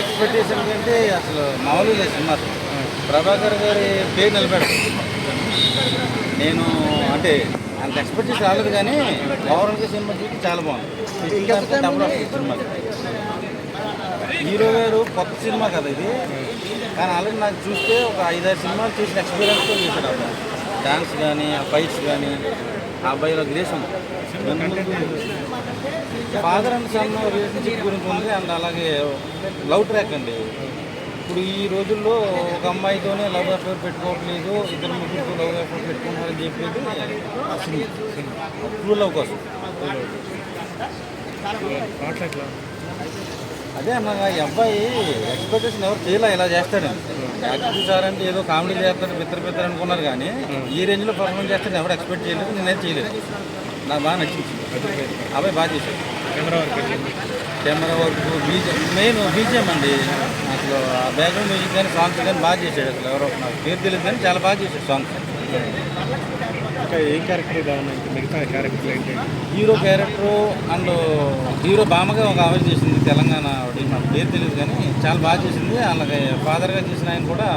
Expectation కంటే అసలు మామూలుగా లేదు సినిమా. ప్రభాకర్ గారి పేరు నిలబెడతాం నేను అంటే అంత ఎక్స్పెక్టేషన్ రాలేదు కానీ ఓవరాల్గా సినిమా చూసి చాలా బాగుంది. సినిమాకి హీరో గారు కొత్త సినిమా కదా ఇది. కానీ ఆల్రెడీ నాకు చూస్తే ఒక ఐదారు సినిమాలు చూసిన ఎక్స్పీరియన్స్తో చేశాడు అబ్బాయి డాన్స్ కానీ ఆ ఫైట్స్ కానీ అబ్బాయిలో గ్రేసం ఫాదర్ అండ్ సన్ రిలేషన్షిప్ గురించి ఉంది అండ్ అలాగే లవ్ ట్రాక్ అండి. ఇప్పుడు ఈ రోజుల్లో ఒక అమ్మాయితోనే లవ్ అఫేర్ పెట్టుకోవట్లేదు ఇద్దరు ముగ్గురు లవ్ అఫేర్ పెట్టుకుంటారని చెప్పేది ట్రూ లవ్ కోసం. అదే ఈ అబ్బాయి ఎక్స్పెక్టేషన్ ఎవరు చేయలే ఇలా చేస్తాడని. యాక్టివ్ సార్ అంటే ఏదో కామెడీ చేస్తాడు బిత్తర బిత్తర అనుకున్నారు కానీ ఈ రేంజ్లో పర్ఫార్మెన్స్ చేస్తాడు ఎవరు ఎక్స్పెక్ట్ చేయలేదు నేనేం చేయలేదు. నాకు బాగా నచ్చింది. అబ్బాయి బాగా చేశాడు. Camera work BGM main BGM అండి. అసలు ఆ బ్యాక్గ్రౌండ్ మ్యూజిక్ కానీ సాంగ్స్ కానీ బాగా చేశాడు అసలు ఎవరో. నాకు పేరు తెలియదు కానీ చాలా బాగా చేశాడు సాంగ్స్ ఇంకా ఏ క్యారెక్టర్ ఇంకా మిగతా క్యారెక్టర్ ఏంటి? హీరో క్యారెక్టర్ అండ్ హీరో బామగా ఒక ఆవిడ చేసింది తెలంగాణ ఆవిడ నాకు పేరు తెలియదు కానీ చాలా బాగా చేసింది. అలాగే ఫాదర్గా చేసిన ఆయన కూడా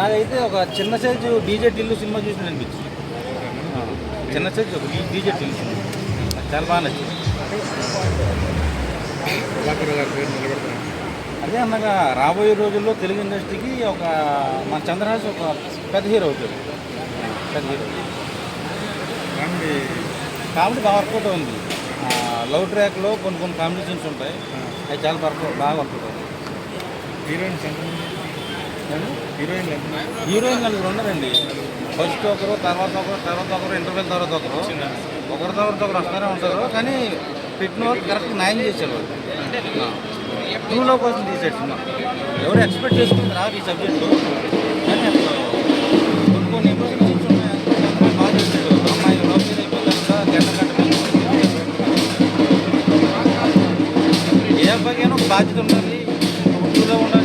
నాకైతే ఒక చిన్న సైజు డీజే టిల్లు సినిమా చూసిన అనిపించింది. చిన్న సైజు ఒక డీజే టిల్లు సినిమా. చాలా బాగా నచ్చింది. అదే అన్నగా రాబోయే రోజుల్లో తెలుగు ఇండస్ట్రీకి ఒక మన చంద్రహాస్ ఒక పెద్ద హీరో అవుతాడు. పెద్ద హీరో కామెడీ కామెడీ బాగా వర్కౌట్ ఉంది లవ్ ట్రాక్లో కొన్ని కొన్ని కామెడీ సీన్స్ ఉంటాయి అవి చాలా వర్కౌట్ బాగా వర్కౌట్ అవుతాయి. హీరోయిన్స్ హీరోయిన్ హీరోయిన్ నలుగురు ఉన్నారండి. ఫస్ట్ ఒకరు తర్వాత ఒకరు తర్వాత ఒకరు ఇంటర్వెల్ తర్వాత ఒకరు. ఒకరి తర్వాత ఒకరు వస్తూనే ఉంటారు. కానీ పెట్టిన వాళ్ళు కరెక్ట్ న్యాయం చేశారు వాళ్ళు టూలో కోసం సినిమా. ఎవరు ఎక్స్పెక్ట్ చేసుకుంది రాదు ఈ సబ్జెక్టు కానీ ఏ అబ్బాయికైనా ఒక బాధ్యత ఉండాలి టూలో ఉండాలి